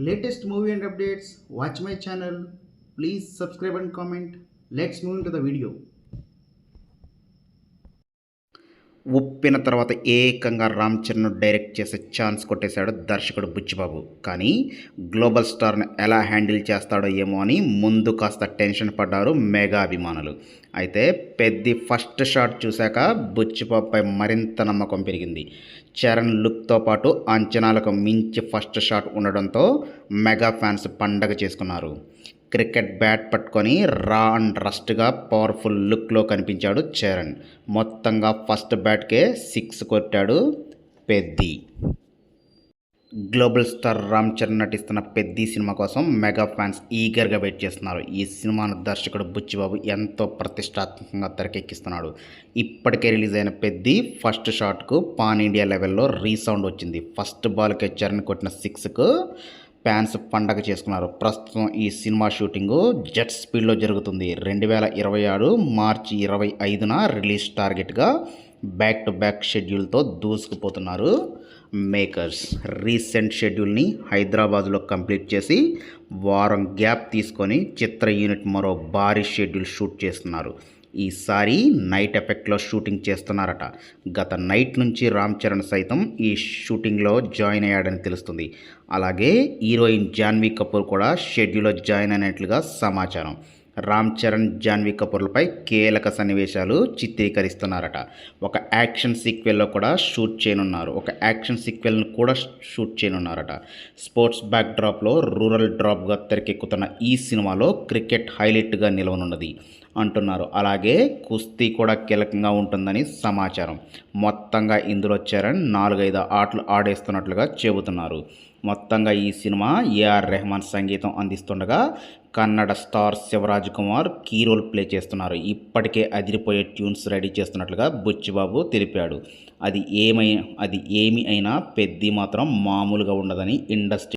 latest movie and updates, watch my channel. Please subscribe and comment. Let's move into the video. Uppena తర్వాత ఏకంగా Ram Charan direct చేసే chance కొట్టేశాడు దర్శకుడు బుచ్చిబాబు. కానీ global స్టార్ని ఎలా హ్యాండిల్ చేస్తాడో ఏమో అని ముందు కాస్త టెన్షన్ పడ్డారు మెగా అభిమానులు. అయితే పెద్ది ఫస్ట్ షాట్ చూశాక బుచ్చిబాబుపై మరింత నమ్మకం పెరిగింది. చరణ్ లుక్తో పాటు అంచనాలకు మించి ఫస్ట్ షాట్ ఉండడంతో మెగా ఫ్యాన్స్ పండగ చేసుకున్నారు. క్రికెట్ బ్యాట్ పట్టుకొని రా అండ్ రస్ట్గా పవర్ఫుల్ లుక్లో కనిపించాడు చరణ్. మొత్తంగా ఫస్ట్ బ్యాట్కే సిక్స్ కొట్టాడు పెద్ది. గ్లోబల్ స్టార్ రామ్ చరణ్ నటిస్తున్న పెద్ది సినిమా కోసం మెగా ఫ్యాన్స్ ఈగర్గా వెయిట్ చేస్తున్నారు. ఈ సినిమాను దర్శకుడు బుచ్చిబాబు ఎంతో ప్రతిష్టాత్మకంగా తెరకెక్కిస్తున్నాడు. ఇప్పటికే రిలీజ్ అయిన పెద్ది ఫస్ట్ షాట్కు పాన్ ఇండియా లెవెల్లో రీసౌండ్ వచ్చింది. ఫస్ట్ బాల్కే చరణ్ కొట్టిన సిక్స్కు ఫ్యాన్స్ పండగ చేసుకున్నారు. ప్రస్తుతం ఈ సినిమా షూటింగు జెట్ స్పీడ్లో జరుగుతుంది. రెండు వేల ఇరవై ఆరు మార్చి ఇరవై ఐదున రిలీజ్ టార్గెట్గా బ్యాక్ టు బ్యాక్ షెడ్యూల్తో దూసుకుపోతున్నారు మేకర్స్. రీసెంట్ షెడ్యూల్ని హైదరాబాద్లో కంప్లీట్ చేసి వారం గ్యాప్ తీసుకొని చిత్ర యూనిట్ మరో భారీ షెడ్యూల్ షూట్ చేస్తున్నారు. ఈసారి నైట్ ఎఫెక్ట్లో షూటింగ్ చేస్తున్నారట. గత నైట్ నుంచి రామ్ చరణ్ సైతం ఈ షూటింగ్లో జాయిన్ అయ్యాడని తెలుస్తుంది. అలాగే హీరోయిన్ జాన్వీ కపూర్ కూడా షెడ్యూల్లో జాయిన్ అయినట్లుగా సమాచారం. రామ్ చరణ్ జాన్వీ కపూర్లపై కీలక సన్నివేశాలు చిత్రీకరిస్తున్నారట. ఒక యాక్షన్ సీక్వెల్లో కూడా షూట్ చేయనున్నారు. ఒక యాక్షన్ సీక్వెల్ను కూడా షూట్ చేయనున్నారట. స్పోర్ట్స్ బ్యాక్ డ్రాప్లో రూరల్ డ్రాప్గా తెరకెక్కుతున్న ఈ సినిమాలో క్రికెట్ హైలైట్గా నిలవనున్నది అంటున్నారు. అలాగే కుస్తీ కూడా కీలకంగా ఉంటుందని సమాచారం. మొత్తంగా ఇందులో చరణ్ నాలుగైదు ఆటలు ఆడేస్తున్నట్లుగా చెబుతున్నారు. మొత్తంగా ఈ సినిమా ఏఆర్ రెహమాన్ సంగీతం అందిస్తుండగా Kannada star Shivaraj Kumar key role play చేస్తున్నారు. ఇప్పటికే అదిరిపోయే ట్యూన్స్ రెడీ చేస్తున్నట్లుగా బుచ్చిబాబు తెలిపాడు. అది ఏమై అది ఏమి అయినా పెద్ది మాత్రం మామూలుగా ఉండదని ఇండస్ట్రీ